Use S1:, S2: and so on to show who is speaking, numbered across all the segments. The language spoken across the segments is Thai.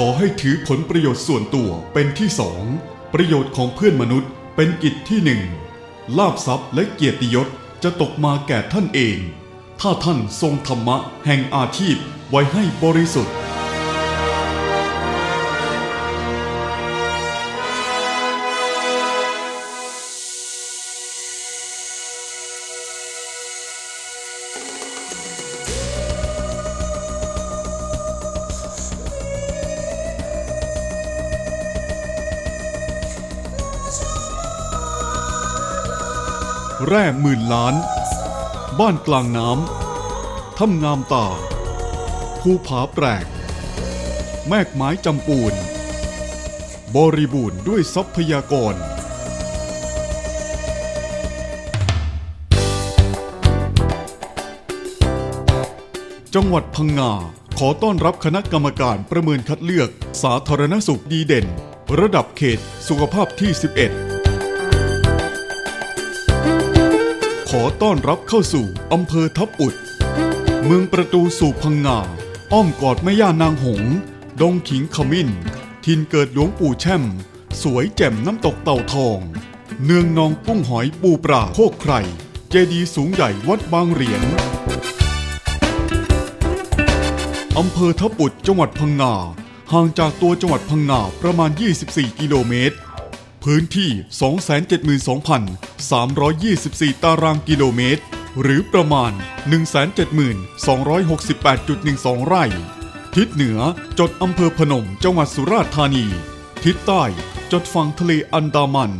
S1: ขอให้ถือผลประโยชน์ส่วนตัวเป็นที่สองประโยชน์ของเพื่อนมนุษย์เป็นกิจที่หนึ่งลาบทรัพย์และเกียรติยศจะตกมาแก่ท่านเอง ถ้าท่านทรงธรรมะแห่งอาชีพไว้ให้บริสุทธิ์ แร่หมื่นล้าน บ้านกลางน้ำถ้ำงามตา ภูผาแปลก แมกไม้จำปูน บริบูรณ์ด้วยทรัพยากร จังหวัดพังงาขอต้อนรับคณะกรรมการประเมินคัดเลือก สาธารณสุขดีเด่น ระดับเขตสุขภาพที่ 11 อต้อนรับเข้าสู่อำเภอทับอุด เมืองประตูสู่พังงา อ้อมกอดแม่ย่านางหง ดงขิงขมิ้น ทินเกิดหลวงปู่แช่ม สวยแจ่มน้ำตกเต่าทอง เนืองนองกุ้งหอยปูปลาโคกไครเจดีสูงใหญ่วัดบางเหรียญอำเภอทับอุดจังหวัดพังงา ห่างจากตัวจังหวัดพังงาประมาณ 24 กิโลเมตร พื้นที่ 272,324 ตารางกิโลเมตร หรือประมาณ 172,268.12 ไร่ ทิศเหนือจดอำเภอพนมจังหวัดสุราษฎร์ธานี ทิศใต้จดฝั่งทะเลอันดามัน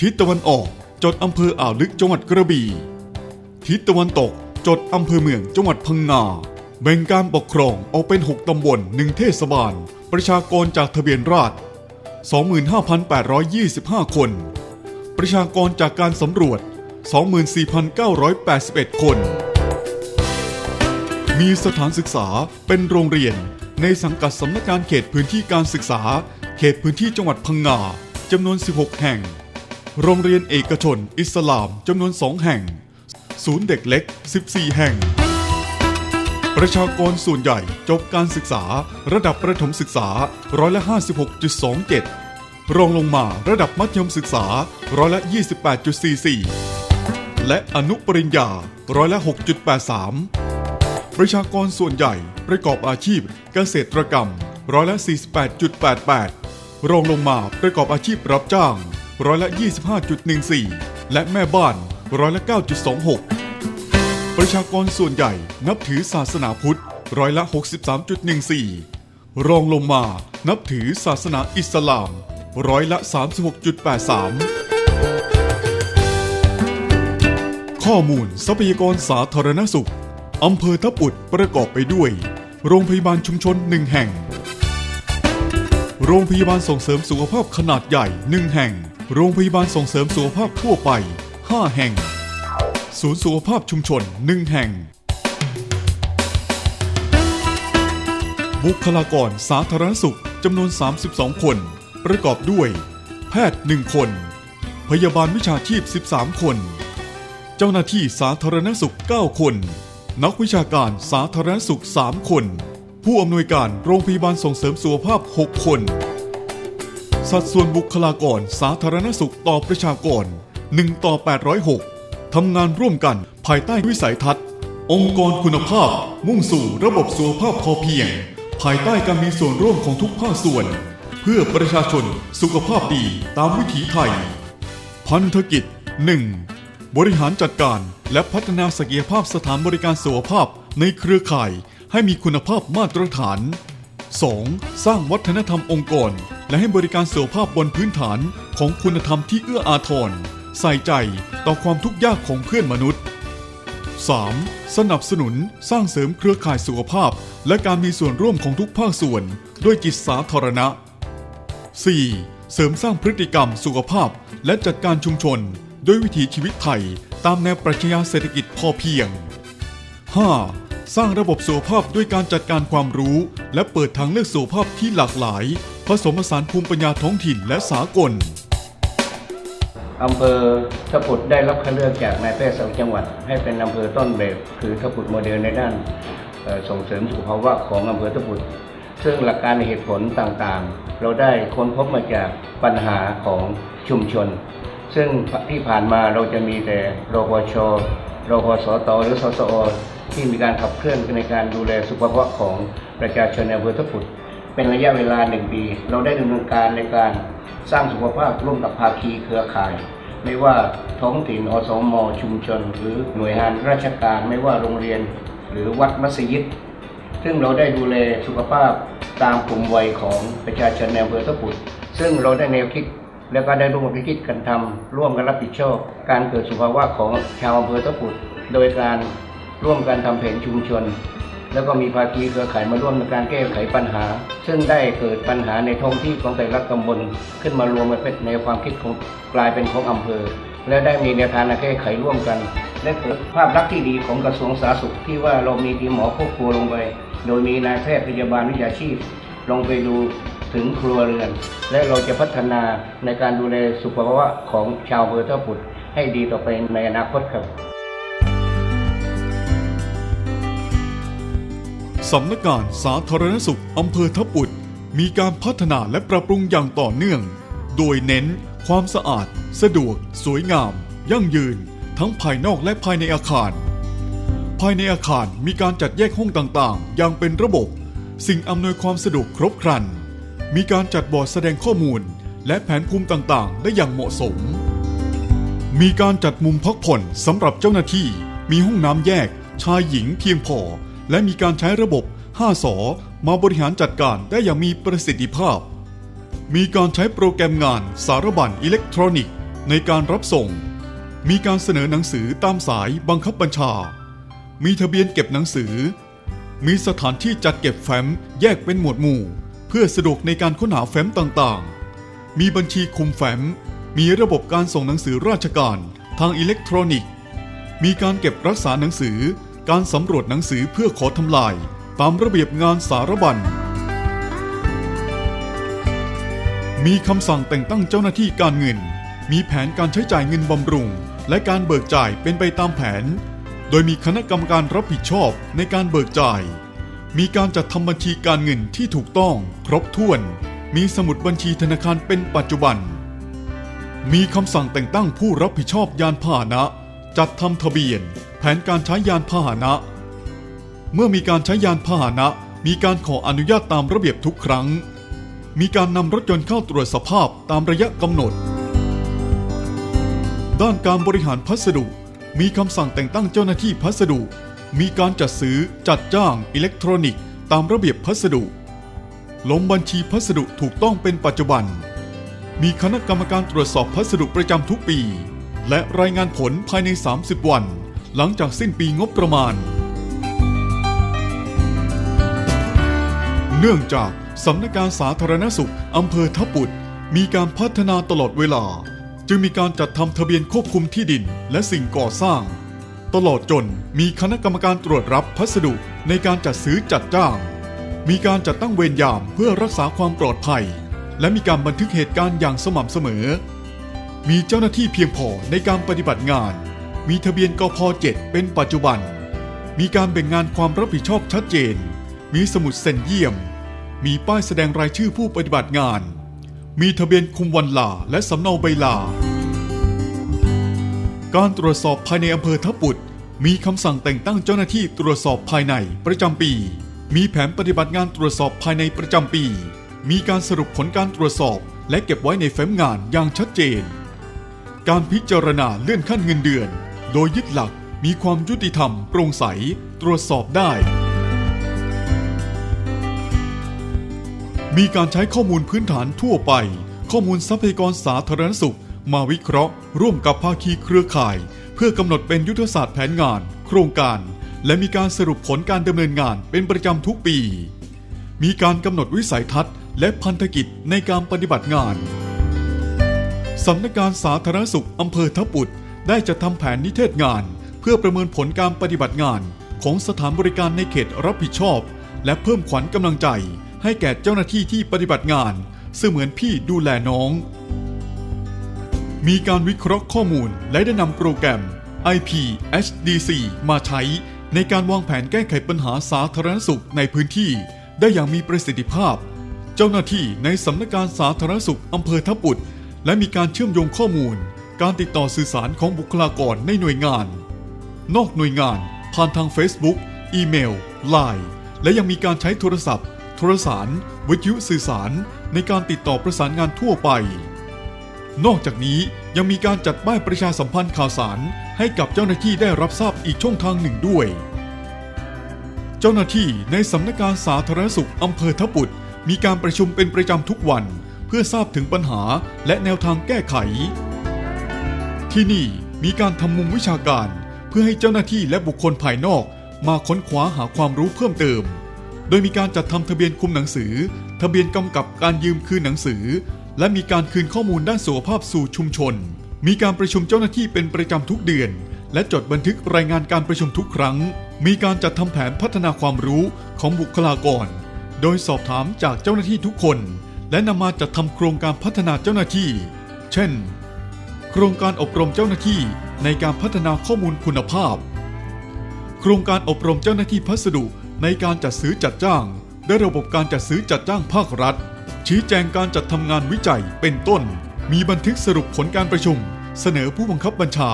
S1: ทิศตะวันออกจดอำเภออ่าวลึกจังหวัดกระบี่ ทิศตะวันตกจดอำเภอเมืองจังหวัดพังงาแบ่งการปกครองออกเป็น 6 ตำบล 1 เทศบาล ประชากรจากทะเบียนราษฎร์ 25,825 คน ประชากรจากการสำรวจ 24,981 คน มีสถานศึกษาเป็นโรงเรียนในสังกัดสำนักงานเขตพื้นที่การศึกษา เขตพื้นที่จังหวัดพังงาจำนวน 16 แห่ง โรงเรียนเอกชน อิสลามจำนวน 2 แห่ง ศูนย์เด็กเล็ก 14 แห่ง ประชากรส่วนใหญ่จบการศึกษา ระดับประถมศึกษาร้อยละ56.27 รองลงมาระดับมัธยมศึกษาร้อยละ28.44 และอนุปริญญาร้อยละ6.83 ประชากรส่วนใหญ่ประกอบอาชีพเกษตรกรรมร้อยละ48.88 รองลงมาประกอบอาชีพรับจ้างร้อยละ25.14 และแม่บ้านร้อยละ9.26 ประชากรส่วนใหญ่นับถือศาสนาพุทธร้อยละ 63.14 รองลงมานับถือศาสนาอิสลาม ร้อยละ 36.83 ข้อมูลทรัพยากรสาธารณสุขอำเภอทับอุดประกอบไปด้วย โรงพยาบาลชุมชน1แห่ง โรงพยาบาลส่งเสริมสุขภาพขนาดใหญ่1แห่ง โรงพยาบาลส่งเสริมสุขภาพทั่วไป 5 แห่ง ศูนย์สุขภาพชุมชน1แห่ง บุคลากรสาธารณสุขจำนวน 32 คน ประกอบด้วย แพทย์ 1 คน พยาบาลวิชาชีพ 13 คน เจ้าหน้าที่สาธารณสุข 9 คน นักวิชาการสาธารณสุข 3 คน ผู้อำนวยการโรงพยาบาลส่งเสริมสุขภาพ 6 คน สัดส่วนบุคลากรสาธารณสุขต่อประชากร 1 ต่อ 806 ทำงานร่วมกันภายใต้วิสัยทัศน์ องค์กรคุณภาพ มุ่งสู่ระบบสุขภาพพอเพียง ภายใต้การมีส่วนร่วมของทุกภาคส่วน เพื่อประชาชนสุขภาพดีตามวิถีไทย พันธกิจ 1. บริหารจัดการและพัฒนาศักยภาพสถานบริการสุขภาพในเครือข่ายให้มีคุณภาพมาตรฐาน 2. สร้างวัฒนธรรมองค์กร และให้บริการสุขภาพบนพื้นฐานของคุณธรรมที่เอื้ออาทร ใส่ใจต่อความทุกข์ยากของเพื่อนมนุษย์ 3. สนับสนุนสร้างเสริมเครือข่ายสุขภาพ และการมีส่วนร่วมของทุกภาคส่วน ด้วยจิตสาธารณะ 4. เสริมสร้างพฤติกรรมสุขภาพ และจัดการชุมชน ด้วยวิถีชีวิตไทย ตามแนวปรัชญาเศรษฐกิจพอเพียง 5. สร้างระบบสุขภาพด้วยการจัดการความรู้ และเปิดทางเลือกสุขภาพที่หลากหลาย ผสมผสานภูมิปัญญาท้องถิ่นและสากล
S2: อำเภอทพุดได้รับคัดเลือกจากนายแพทย์สังจังหวัด ให้เป็นอำเภอต้นแบบคือทพุดโมเดลในด้านส่งเสริมสุขภาวะของอำเภอทพุดซึ่งหลักการเหตุผลต่างๆ เราได้ค้นพบมาจากปัญหาของชุมชน ซึ่งที่ผ่านมาเราจะมีแต่รพชรพสตหรือสสอที่มีการขับเคลื่อนในการดูแลสุขภาพของประชาชนในอำเภอทพุด เป็นระยะเวลาหนึ่งปี เราได้ดำเนินการในการสร้างสุขภาพร่วมกับภาคีเครือข่าย ไม่ว่าท้องถิ่นอสมชุมชน หรือหน่วยงานราชการไม่ว่าโรงเรียน หรือวัดมัสยิด ซึ่งเราได้ดูแลสุขภาพตามกลุ่มวัยของประชาชนในอำเภอทพุดซึ่งเราได้แนวคิดแล้วก็ได้ร่วมกันคิดกันทำร่วมกันรับผิดชอบ การเกิดสุขภาวะของชาวอำเภอทพุดโดยการร่วมกันทำแผนชุมชน แล้วก็มีภาคีเครือข่ายมาร่วมในการแก้ไขปัญหา ซึ่งได้เกิดปัญหาในท้องที่ของแต่ละตำบลขึ้นมารวมกันเป็นในความคิดของกลายเป็นของอำเภอ และได้มีแนวทางในการแก้ไขร่วมกัน และเกิดภาพลักษณ์ที่ดีของกระทรวงสาธารณสุขที่ว่าเรามีทีมหมอควบคุมลงไป โดยมีนายแพทย์พยาบาลวิชาชีพ ลงไปดูถึงครัวเรือน และเราจะพัฒนาในการดูแลสุขภาวะของชาวอำเภอท่าปุดให้ดีต่อไปในอนาคตครับ
S1: สำนักงานสาธารณสุขอำเภอทับปุด มีการพัฒนาและปรับปรุงอย่างต่อเนื่อง โดยเน้นความสะอาด สะดวก สวยงาม ยั่งยืน ทั้งภายนอกและภายในอาคาร ภายในอาคารมีการจัดแยกห้องต่างๆ อย่างเป็นระบบ สิ่งอำนวยความสะดวกครบครัน มีการจัดบอร์ดแสดงข้อมูล และแผนภูมิต่างๆ ได้อย่างเหมาะสม มีการจัดมุมพักผ่อนสำหรับเจ้าหน้าที่ มีห้องน้ำแยกชายหญิงเพียงพอ และมีการใช้ระบบ 5สอมาบริหารจัดการได้อย่างมีประสิทธิภาพ มีการใช้โปรแกรมงานสารบัญอิเล็กทรอนิกส์ในการรับส่ง มีการเสนอหนังสือตามสายบังคับบัญชา มีทะเบียนเก็บหนังสือ มีสถานที่จัดเก็บแฟ้มแยกเป็นหมวดหมู่ เพื่อสะดวกในการค้นหาแฟ้มต่างๆ มีบัญชีคุมแฟ้ม มีระบบการส่งหนังสือราชการทางอิเล็กทรอนิกส์ มีการเก็บรักษาหนังสือ การสำรวจหนังสือเพื่อขอทำลาย ตามระเบียบงานสารบัญ มีคำสั่งแต่งตั้งเจ้าหน้าที่การเงิน มีแผนการใช้จ่ายเงินบำรุง และการเบิกจ่ายเป็นไปตามแผน โดยมีคณะกรรมการรับผิดชอบในการเบิกจ่าย มีการจัดทำบัญชีการเงินที่ถูกต้อง ครบถ้วน มีสมุดบัญชีธนาคารเป็นปัจจุบัน มีคำสั่งแต่งตั้งผู้รับผิดชอบยานพาหนะ จัดทำทะเบียน ผนการใช้ยานพาหนะ เมื่อมีการใช้ยานพาหนะ มีการขออนุญาตตามระเบียบทุกครั้ง มีการนำรถยนต์เข้าตรวจสภาพตามระยะกำหนด ด้านการบริหารพัสดุ มีคำสั่งแต่งตั้งเจ้าหน้าที่พัสดุ มีการจัดซื้อจัดจ้างอิเล็กทรอนิกส์ ตามระเบียบพัสดุ ลงบัญชีพัสดุถูกต้องเป็นปัจจุบัน มีคณะกรรมการตรวจสอบพัสดุประจำทุกปี และรายงานผลภายใน 30 วัน หลังจากสิ้นปีงบประมาณ เนื่องจากสำนักงานสาธารณสุขอำเภอทับปุดมีการพัฒนาตลอดเวลา จึงมีการจัดทำทะเบียนควบคุมที่ดินและสิ่งก่อสร้าง ตลอดจนมีคณะกรรมการตรวจรับพัสดุในการจัดซื้อจัดจ้าง มีการจัดตั้งเวรยามเพื่อรักษาความปลอดภัย และมีการบันทึกเหตุการณ์อย่างสม่ำเสมอ มีเจ้าหน้าที่เพียงพอในการปฏิบัติงาน มีทะเบียนกพ7เป็นปัจจุบัน มีการแบ่งงานความรับผิดชอบชัดเจน มีสมุดเซ็นเยี่ยม มีป้ายแสดงรายชื่อผู้ปฏิบัติงาน มีทะเบียนคุมวันลาและสำเนาใบลา การตรวจสอบภายในอำเภอทับปุดมีคำสั่งแต่งตั้งเจ้าหน้าที่ตรวจสอบภายในประจำปี มีแผนปฏิบัติงานตรวจสอบภายในประจำปี มีการสรุปผลการตรวจสอบ และเก็บไว้ในแฟ้มงานอย่างชัดเจน การพิจารณาเลื่อนขั้นเงินเดือน โดยยึดหลักมีความยุติธรรมโปร่งใสตรวจสอบได้ มีการใช้ข้อมูลพื้นฐานทั่วไป ข้อมูลทรัพยากรสาธารณสุข มาวิเคราะห์ ร่วมกับภาคีเครือข่าย เพื่อกำหนดเป็นยุทธศาสตร์แผนงาน โครงการ และมีการสรุปผลการดำเนินงานเป็นประจำทุกปี มีการกำหนดวิสัยทัศน์ และพันธกิจในการปฏิบัติงานสำนักงานสาธารณสุขอำเภอทับปุด ได้จัดทำแผนนิเทศงาน เพื่อประเมินผลการปฏิบัติงานของสถานบริการในเขตรับผิดชอบ และเพิ่มขวัญกำลังใจ ให้แก่เจ้าหน้าที่ที่ปฏิบัติงาน เสมือนพี่ดูแลน้อง มีการวิเคราะห์ข้อมูลและได้นำโปรแกรม IP HDC มาใช้ในการวางแผนแก้ไขปัญหาสาธารณสุขในพื้นที่ ได้อย่างมีประสิทธิภาพ เจ้าหน้าที่ในสำนักงานสาธารณสุขอำเภอทับปุดและมีการเชื่อมโยงข้อมูล การติดต่อสื่อสารของบุคลากรในหน่วยงาน นอกหน่วยงานผ่านทาง Facebook อีเมล Line และยังมีการใช้โทรศัพท์ โทรสาร วิทยุสื่อสาร ในการติดต่อประสานงานทั่วไป นอกจากนี้ยังมีการจัดป้ายประชาสัมพันธ์ข่าวสารให้กับเจ้าหน้าที่ได้รับทราบอีกช่องทางหนึ่งด้วย เจ้าหน้าที่ในสำนักงานสาธารณสุขอำเภอทับปุดมีการประชุมเป็นประจำทุกวัน เพื่อทราบถึงปัญหาและแนวทางแก้ไข ที่นี่มีการทำมุมวิชาการ เพื่อให้เจ้าหน้าที่และบุคคลภายนอก มาค้นคว้าหาความรู้เพิ่มเติม โดยมีการจัดทำทะเบียนคุมหนังสือ ทะเบียนกำกับการยืมคืนหนังสือ และมีการคืนข้อมูลด้านสุขภาพสู่ชุมชน มีการประชุมเจ้าหน้าที่เป็นประจำทุกเดือน และจดบันทึกรายงานการประชุมทุกครั้ง มีการจัดทำแผนพัฒนาความรู้ของบุคลากร โดยสอบถามจากเจ้าหน้าที่ทุกคน และนำมาจัดทำโครงการพัฒนาเจ้าหน้าที่ เช่น โครงการอบรมเจ้าหน้าที่ในการพัฒนาข้อมูลคุณภาพ โครงการอบรมเจ้าหน้าที่พัสดุในการจัดซื้อจัดจ้างด้ระบบการจัดซื้อจัดจ้างภาครัฐ ชี้แจงการจัดทำงานวิจัยเป็นต้น มีบันทึกสรุปผลการประชุม เสนอผู้บังคับบัญชา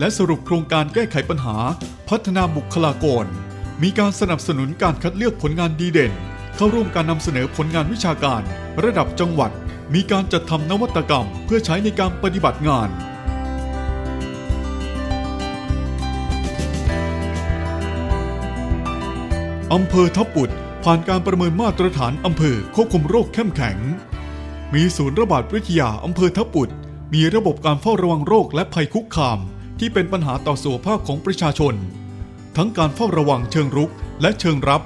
S1: และสรุปโครงการแก้ไขปัญหา พัฒนาบุคลากร มีการสนับสนุนการคัดเลือกผลงานดีเด่น เข้าร่วมการนำเสนอผลงานวิชาการ ระดับจังหวัด มีการจัดทำนวัตกรรมเพื่อใช้ในการปฏิบัติงาน อำเภอทับปุดผ่านการประเมินมาตรฐานอำเภอควบคุมโรคเข้มแข็ง มีศูนย์ระบาดวิทยาอำเภอทับปุดมีระบบการเฝ้าระวังโรคและภัยคุกคาม ที่เป็นปัญหาต่อสุขภาพของประชาชน ทั้งการเฝ้าระวังเชิงรุกและเชิงรับ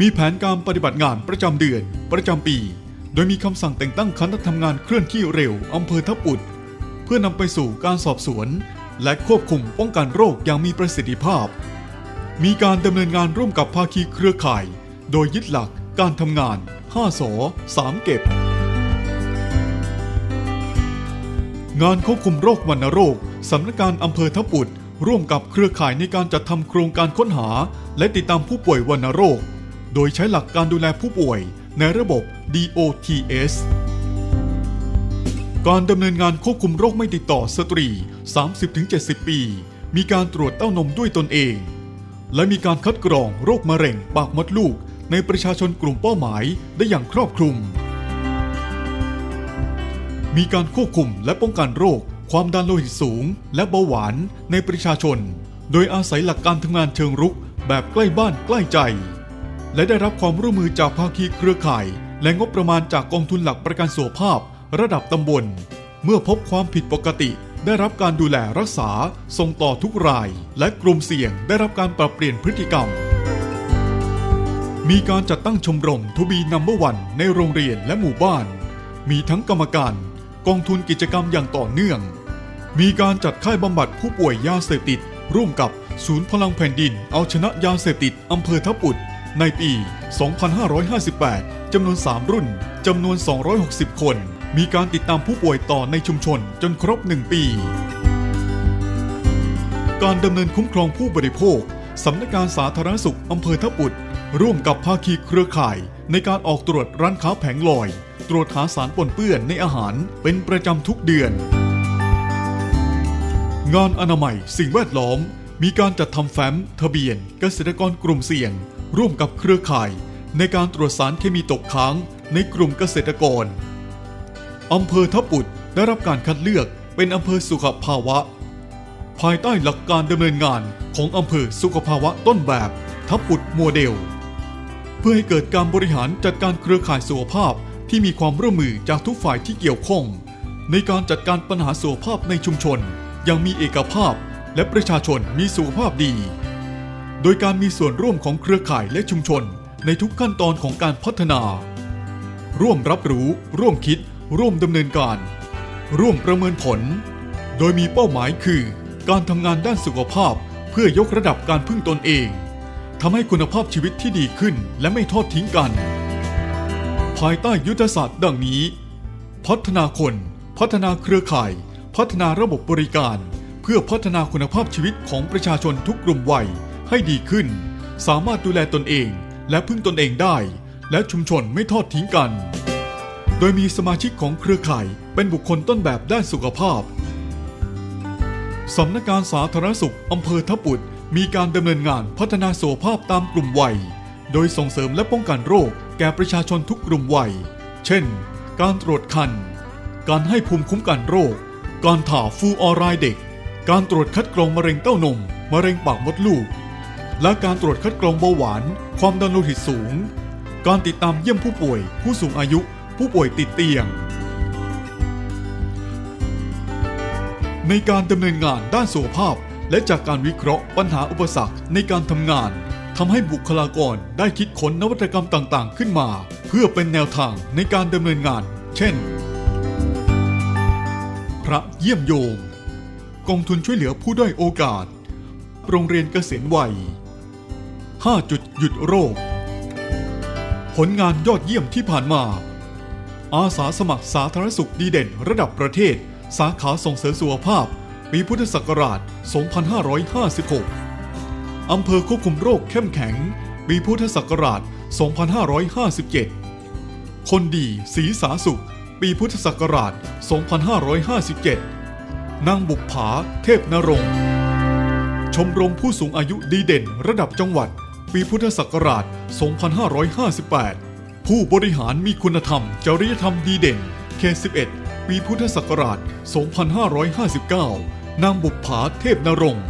S1: มีแผนการปฏิบัติงานประจำเดือน ประจำปี ดยมีคำสั่งแต่งตั้งคณะทำงานเคลื่อนที่เร็วอำเภอทับปุด เพื่อนำไปสู่การสอบสวน และควบคุมป้องกันโรคอย่างมีประสิทธิภาพ มีการดำเนินงานร่วมกับภาคีเครือข่าย โดยยึดหลักการทำงาน 5สอ3เก็บ งานควบคุมโรควัณโรคสำนักงานอำเภอทับปุด ร่วมกับเครือข่ายในการจัดทำโครงการค้นหา และติดตามผู้ป่วยวัณโรค โดยใช้หลักการดูแลผู้ป่วย ในระบบ DOTS การดำเนินงานควบคุมโรคไม่ติดต่อสตรี 30-70 ปี มีการตรวจเต้านมด้วยตนเอง และมีการคัดกรองโรคมะเร็งปากมดลูก ในประชาชนกลุ่มเป้าหมายได้อย่างครอบคลุม มีการควบคุมและป้องกันโรค ความดันโลหิตสูง และเบาหวานในประชาชน โดยอาศัยหลักการทำงานเชิงรุกแบบใกล้บ้านใกล้ใจ และได้รับความร่วมมือจากภาคีเครือข่าย และงบประมาณจากกองทุนหลักประกันสุขภาพ ระดับตำบล เมื่อพบความผิดปกติ ได้รับการดูแลรักษา ส่งต่อทุกราย และกลุ่มเสี่ยงได้รับการปรับเปลี่ยนพฤติกรรม มีการจัดตั้งชมรมทูบีนัมเบอร์วันในโรงเรียนและหมู่บ้าน มีทั้งกรรมการ กองทุนกิจกรรมอย่างต่อเนื่อง มีการจัดค่ายบำบัดผู้ป่วยยาเสพติด ร่วมกับศูนย์พลังแผ่นดินเอาชนะยาเสพติดอำเภอทับปุด ในปี 2558 จำนวน 3 รุ่น จำนวน 260 คน มีการติดตามผู้ป่วยต่อในชุมชนจนครบ 1 ปี การดำเนินคุ้มครองผู้บริโภค สำนักงานสาธารณสุขอำเภอทับปุด ร่วมกับภาคีเครือข่าย ในการออกตรวจร้านค้าแผงลอย ตรวจหาสารปนเปื้อนในอาหารเป็นประจำทุกเดือน งานอนามัยสิ่งแวดล้อมมีการจัดทำแฟ้ม ทะเบียน เกษตรกรกลุ่มเสี่ยง ร่วมกับเครือข่าย ในการตรวจสารเคมีตกค้างในกลุ่มเกษตรกรอำเภอทับปุดได้รับการคัดเลือกเป็นอำเภอสุขภาวะ ภายใต้หลักการดำเนินงานของอำเภอสุขภาวะต้นแบบทับปุดโมเดล เพื่อให้เกิดการบริหารจัดการเครือข่ายสุขภาพที่มีความร่วมมือจากทุกฝ่ายที่เกี่ยวข้อง ในการจัดการปัญหาสุขภาพในชุมชนอย่างมีเอกภาพและประชาชนมีสุขภาพดี โดยการมีส่วนร่วมของเครือข่ายและชุมชน ในทุกขั้นตอนของการพัฒนา ร่วมรับรู้ ร่วมคิด ร่วมดำเนินการ ร่วมประเมินผล โดยมีเป้าหมายคือ การทำงานด้านสุขภาพ เพื่อยกระดับการพึ่งตนเองทำให้คุณภาพชีวิตที่ดีขึ้นและไม่ทอดทิ้งกัน ภายใต้ยุทธศาสตร์ดังนี้ พัฒนาคน พัฒนาเครือข่าย พัฒนาระบบบริการ เพื่อพัฒนาคุณภาพชีวิตของประชาชนทุกกลุ่มวัย ให้ดีขึ้น สามารถดูแลตนเองและพึ่งตนเองได้ และชุมชนไม่ทอดทิ้งกัน โดยมีสมาชิกของเครือข่ายเป็นบุคคลต้นแบบด้านสุขภาพสำนักงานสาธารณสุขอำเภอทับปุดมีการดำเนินงานพัฒนาสุขภาพตามกลุ่มวัย โดยส่งเสริมและป้องกันโรคแก่ประชาชนทุกกลุ่มวัย เช่น การตรวจคัน การให้ภูมิคุ้มกันโรค การถ่าฟูออไรด์เด็ก การตรวจคัดกรองมะเร็งเต้านม มะเร็งปากมดลูก และการตรวจคัดกรองเบาหวาน ความดันโลหิตสูง การติดตามเยี่ยมผู้ป่วย ผู้สูงอายุ ผู้ป่วยติดเตียง ในการดำเนินงานด้านสุขภาพ และจากการวิเคราะห์ปัญหาอุปสรรคในการทำงานทำให้บุคลากรได้คิดค้นนวัตกรรมต่างๆ ขึ้นมา เพื่อเป็นแนวทางในการดำเนินงาน เช่น พระเยี่ยมโยม กองทุนช่วยเหลือผู้ด้อยโอกาส โรงเรียนเกษียณวัย 5 จุดหยุดโรค ผลงานยอดเยี่ยมที่ผ่านมา อาสาสมัครสาธารณสุขดีเด่นระดับประเทศ สาขาส่งเสริมสุขภาพ ปีพุทธศักราช 2556 อำเภอควบคุมโรคเข้มแข็ง ปีพุทธศักราช 2557 คนดีสีสาสุข ปีพุทธศักราช 2557 นางบุปผาเทพนรงค์ชมรมผู้สูงอายุดีเด่นระดับจังหวัด ปีพุทธศักราช 2558 ผู้บริหารมีคุณธรรม จริยธรรมดีเด่น เขต 11 ปีพุทธศักราช 2559 นางบุปผาเทพนรงค์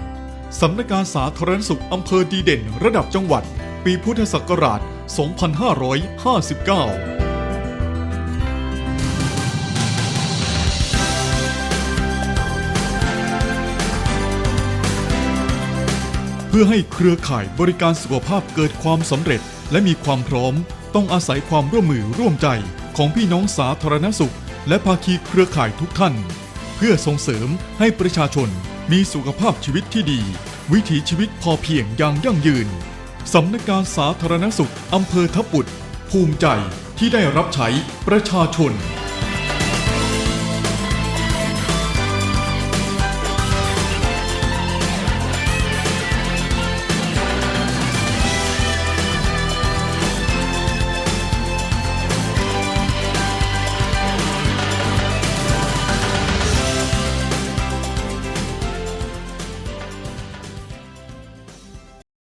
S1: สำนักงานสาธารณสุขอำเภอดีเด่น ระดับจังหวัด ปีพุทธศักราช 2559 พื่อให้เครือข่ายบริการสุขภาพเกิดความสำเร็จ และมีความพร้อม ต้องอาศัยความร่วมมือร่วมใจของพี่น้องสาธารณสุข และภาคีเครือข่ายทุกท่าน เพื่อส่งเสริมให้ประชาชนมีสุขภาพชีวิตที่ดี วิถีชีวิตพอเพียงอย่างยั่งยืนสำนักงานสาธารณสุขอำเภอทับปุดภูมิใจที่ได้รับใช้ประชาชน